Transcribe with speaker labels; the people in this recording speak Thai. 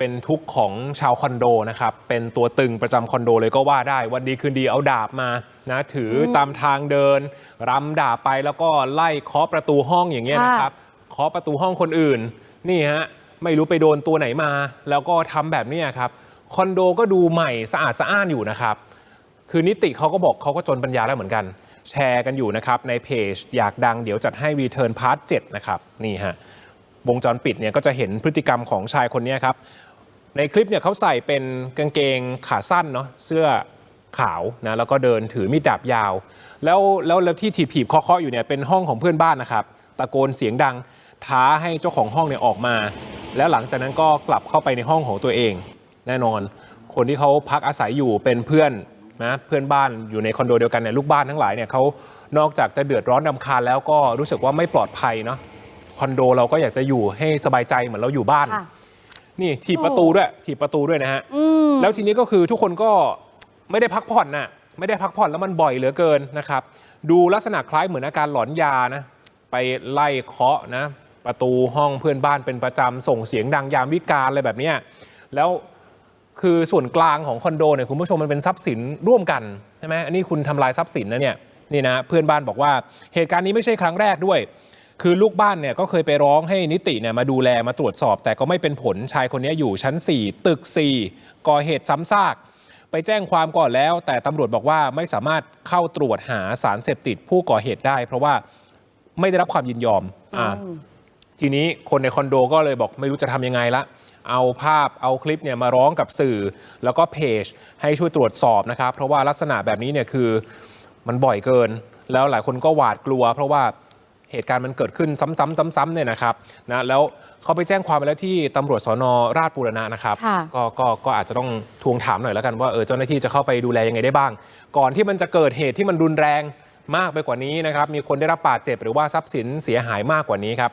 Speaker 1: เป็นทุกข์ของชาวคอนโดนะครับเป็นตัวตึงประจำคอนโดเลยก็ว่าได้ วันดีคืนดีเอาดาบมานะถืออตามทางเดินรำดาบไปแล้วก็ไล่เคาะประตูห้องอย่างเงี้ยนะครับเคาะประตูห้องคนอื่น นี่ฮะไม่รู้ไปโดนตัวไหนมา แล้วก็ทำแบบเนี้ยครับคอนโดก็ดูใหม่สะอาดสะอ้านอยู่นะครับ คือนิติเขาก็บอกเขาก็จนปัญญาแล้วเหมือนกัน แชร์กันอยู่นะครับในเพจอยากดังเดี๋ยวจัดให้ Return Part 7นะครับนี่ฮะวงจรปิดเนี่ยก็จะเห็นพฤติกรรมของชายคนเนี้ยครับ ในคลิปเนี่ยเขาใส่เป็นกางเกงขาสั้นเนาะเสื้อขาวนะแล้วก็เดินถือมีดดาบยาว แล้วแล้วแล้วที่ถีบถีบๆเคาะๆอยู่เนี่ยเป็นห้องของเพื่อนบ้านนะครับ ตะโกนเสียงดังท้าให้เจ้าของห้องเนี่ยออกมา แล้วหลังจากนั้นก็กลับเข้าไปในห้องของตัวเอง แน่นอน คนที่เขาพักอาศัยอยู่เป็นเพื่อนนะเพื่อนบ้านอยู่ในคอนโดเดียวกันเนี่ยลูกบ้านทั้งหลายเนี่ยเขานอกจากจะเดือดร้อนรำคาญแล้วก็รู้สึกว่าไม่ปลอดภัยเนาะคอนโดเราก็อยากจะอยู่ให้สบายใจเหมือนเราอยู่บ้าน นี่ถีบประตูด้วยถีบประตูด้วยนะฮะ
Speaker 2: อืม
Speaker 1: แล้วทีนี้ก็คือทุกคนก็ไม่ได้พักผ่อนน่ะ ไม่ได้พักผ่อนแล้วมันบ่อยเหลือเกินนะครับ ดูลักษณะคล้ายเหมือนอาการหลอนยานะ ไปไล่เคาะนะ ประตูห้องเพื่อนบ้านเป็นประจำส่งเสียงดังยามวิกาลอะไรแบบเนี้ยแล้วคือส่วนกลางของคอนโดเนี่ยคุณผู้ชมมันเป็นทรัพย์สินร่วมกันใช่ไหมอันนี้คุณทำลายทรัพย์สินนะเนี่ยนี่นะเพื่อนบ้านบอกว่าเหตุการณ์นี้ไม่ใช่ครั้งแรกด้วย คือลูกบ้านเนี่ยก็เคยไปร้องให้นิติเนี่ยมาดูแลมาตรวจสอบ แต่ก็ไม่เป็นผลชายคนนี้อยู่ชั้น 4 ตึก 4 ก่อเหตุซ้ำซาก ไปแจ้งความก่อนแล้ว แต่ตำรวจบอกว่าไม่สามารถเข้าตรวจหาสารเสพติดผู้ก่อเหตุได้ เพราะว่าไม่ได้รับความยินยอมอ่าทีนี้คนในคอนโดก็เลยบอกไม่รู้จะทำยังไงละเอาภาพเอาคลิปเนี่ยมาร้องกับสื่อ แล้วก็เพจให้ช่วยตรวจสอบนะครับ เพราะว่าลักษณะแบบนี้เนี่ยคือมันบ่อยเกิน แล้วหลายคนก็หวาดกลัว เพราะว่า เหตุการณ์มันเกิดขึ้นซ้ำๆซ้ำๆเนี่ยนะครับนะแล้วเขาไปแจ้งความไปแล้วที่ตำรวจสนราชบูรณะนะครับ
Speaker 2: ค่ะ
Speaker 1: ก็ก็ก็อาจจะต้องทวงถามหน่อยแล้วกันว่าเออเจ้าหน้าที่จะเข้าไปดูแลยังไงได้บ้าง ก่อนที่มันจะเกิดเหตุที่มันรุนแรงมากไปกว่านี้นะครับมีคนได้รับบาดเจ็บหรือว่าทรัพย์สินเสียหายมากกว่านี้ครับ